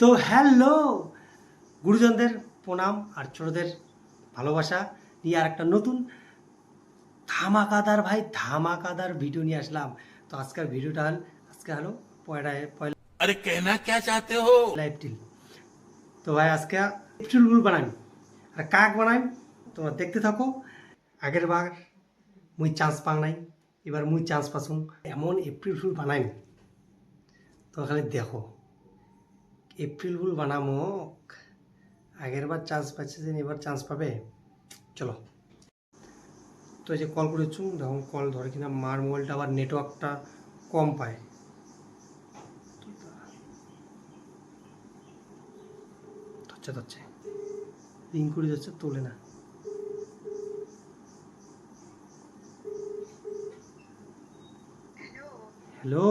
তো হ্যালো গুরুজনদের প্রণাম আর ছোটদের ভালোবাসা নিয়ে আর একটা নতুন ধামাকাদার ভাই ধামাকাদার ভিডিও নিয়ে আসলাম। তো আজকের ভিডিওটা হল আজকে হলো পয়লা আরে কেনা কে চাতে হো? লাইপটিল তো ভাই আজকে চুলগুলো বানাই। আর কাক বানাই? তোমরা দেখতে থাকো। আগের বার মুই চান্স পাং নাই। এবার মুই চান্স পাসুম এমন এপ্রিল ফুল বানাই। তো খালি দেখো। এপ্রিল ফুল বানামো। আগের বার চান্স পাচ্ছে যে এবার চান্স পাবে। চলো। তো এই যে কল করেছু যখন কল ধরে কিনা মার মোবাইলটা আবার নেটওয়ার্কটা কম পায়। ধরছে ধরছে। রিং করে যাচ্ছে তোলে না। হ্যালো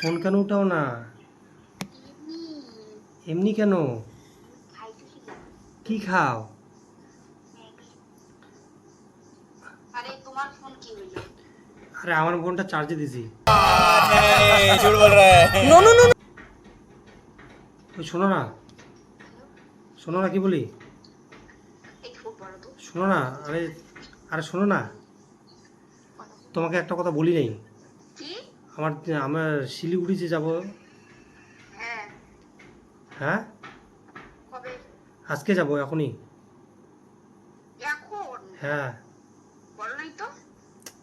ফোন কেন উঠাও না? এমনি কেন? কি খাও? আরে আমার ফোনটা চার্জে দিছি। শোনো না। শোনো না কি বলি? শোনো না আরে আরে শোনো না। তোমাকে একটা কথা বলি নেই। আমার আমার শিলিগুড়ি যে যাব। হ্যাঁ।, হ্যাঁ? আজকে যাব এখনই। হ্যাঁ।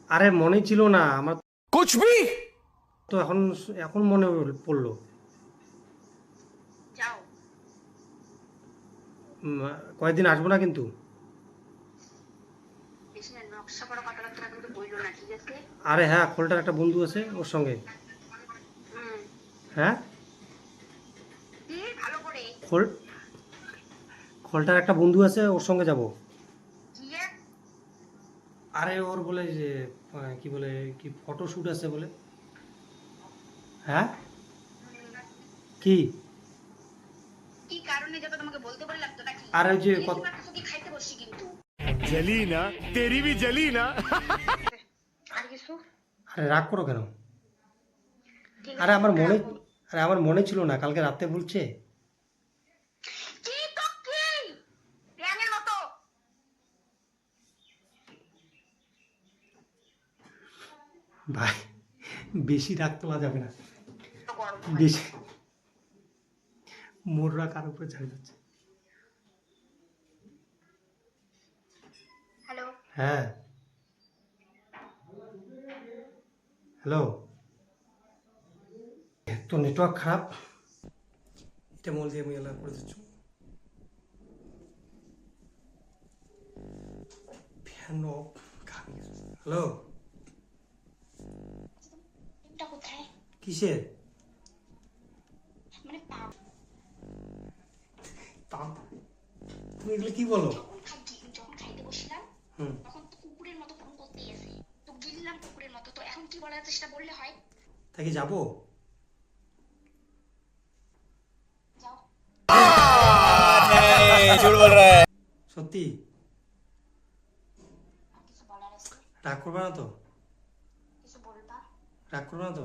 আরে মনে ছিল না আমার কুচবি তো এখন এখন মনে পড়ল। কয়েকদিন আসব না কিন্তু। নকশা করা কিন্তু বইল না ঠিক আছে? আরে হ্যাঁ খোলটার একটা বন্ধু আছে ওর সঙ্গে। হ্যাঁ? খোল, খোলটার একটা বন্ধু আছে ওর সঙ্গে যাব। আরে ওর বলে যে কি বলে, কি ফটো শ্যুট আছে বলে। হ্যাঁ? কি? আর যে কত- বেশিরভাগ কিছু কি খাইতে বসছি তো আরে রাগ করো কেন? আরে আমার মনে আরে আমার মনে ছিল না কালকে রাতে বলছে। ভাই বেশি রাগ তোলা যাবে না। বেশি। মোর রাগ আর উপরে ঝাড়ি যাচ্ছে। হ্যাঁ। হ্যালো তো নেটওয়ার্ক খারাপ এটা মোল দিয়ে আমি এলাকা করে দিচ্ছ ফ্যান অফ হ্যালো কিসের তাম এগুলো কি বলো হুম তো এখন কি বলা যাচ্ছে সেটা বললে হয় তাই কি যাবো যাও झूठ बोल रहा है সত্যি আর কিছু বলার আছে রাগ করবে না তো কিছু বলবা রাগ করবে না তো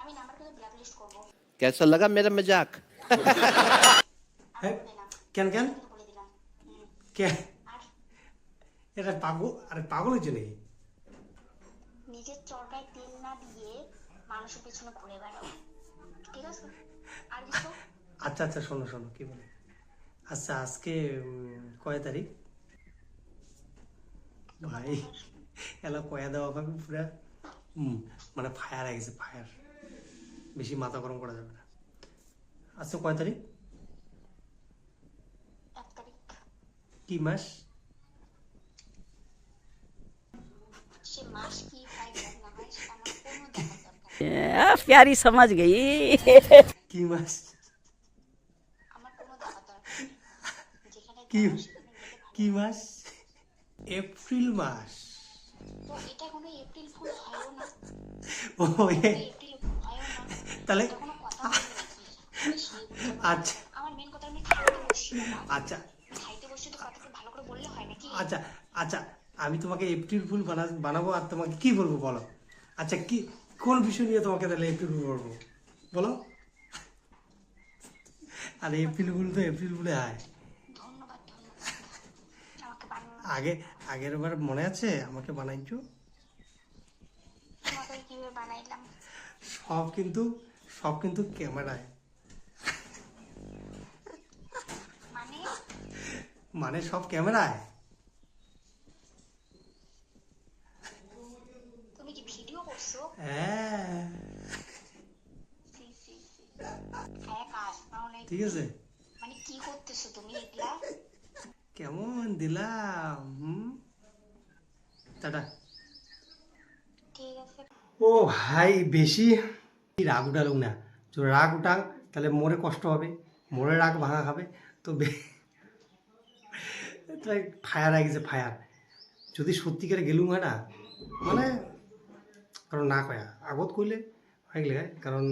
আমি নাম্বারটা ব্ল্যাক লিস্ট করবো कैसा लगा मेरा मजाक হ্যাঁ বলে দিলাম কেন কেন কিন্তু বলে দিলাম হুম, কেন আর এটা পাগল আরে পাগল হয়েছে নাকি নিজের চরকায় তেল না দিয়ে মানুষের পেছনে ঘুরে বেড়াও। ঠিক আছে? আর কিছু? আচ্ছা আচ্ছা শোনো শোনো কি বলে? আচ্ছা আজকে কয় তারিখ? ভাই এলা কয়া দেওয়া ভাবে পুরা। মানে ফায়ার হয়ে গেছে ফায়ার। বেশি মাথা গরম করা যাবে না। আচ্ছা কয় তারিখ? তারিখ। কি মাস সে মাস কি হয় হোক না হয় সেটা আমার কোনো দেখার দরকার নেই। आ, प्यारी समझ गई কি মাস আমার কোনো দেখার দরকার নেই। যেখানে কি যাও সেখানে গেলে ভালো। কি মাস এপ্রিল মাস তো এটা কোনো এপ্রিল ফুল হয়ও না ও এ, এপ্রিল ফুল হয়ও না তাহলে এটা কোনো কথা বলে রাখি সেইগুলো আচ্ছা আমার মেন কথা আমি খাইতে বসছি না আচ্ছা খাইতে বসছি তো কথাটা ভালো করে বললে হয় নাকি আচ্ছা আচ্ছা আমি তোমাকে এপ্রিল ফুল বানা বানাবো আর তোমাকে কি বলবো বলো আচ্ছা কি কোন বিষয় নিয়ে তোমাকে তাহলে এপ্রিল ফুল করব? বলো। আর এপ্রিল ফুল তো এপ্রিল ফুলে হয় বানানো আগে আগের বার মনে আছে? আমাকে বানাইছো? সব কিন্তু সব কিন্তু ক্যামেরায়। মানে? মানে সব ক্যামেরায় তুমি সি সি হ্যাঁ কাজ তাহলে ঠিক আছে মানে কি করতেছো তুমি এগুলা কেমন দিলাম হুম টাটা ঠিক আছে ও ভাই বেশি রাগ উঠালুক না। তো রাগ উঠাং তাহলে মোরে কষ্ট হবে। মোরে রাগ ভাঙা খাবে তো ফায়ার আই গেছে ফায়ার যদি সত্যিকারে গেলুম হয় না মানে কারণ না কয়া, আগত কইলে হয়ে গেলে কারণ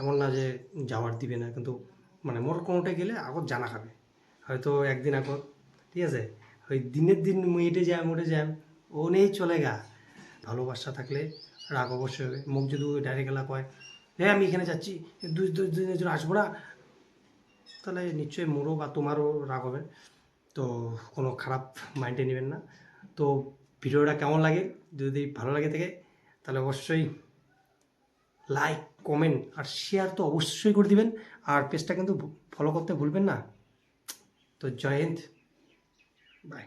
এমন না যে যাওয়ার দিবে না, কিন্তু মানে মোর কোনোটাই গেলে আগত জানা খাবে। হয়তো একদিন আগত, ঠিক আছে? ওই দিনের দিন মুই এটে যাম, ওটে যাম ও নেই চলে গা। ভালোবাসা থাকলে রাগ অবশ্যই হবে। মুখ যদি ডাইরেক্ট গেলা কয় হ্যাঁ আমি এখানে যাচ্ছি দুই দুই দিনের জন্য আসব না? তাহলে নিশ্চয়ই মোরও বা তোমারও রাগ হবে। তো কোনো খারাপ মাইন্ডে নেবেন না। তো ভিডিওটা কেমন লাগে? যদি ভালো লাগে থাকে, তাহলে অবশ্যই লাইক কমেন্ট আর শেয়ার তো অবশ্যই করে দিবেন। আর পেজটা কিন্তু ফলো করতে ভুলবেন না। তো জয় হিন্দ। বাই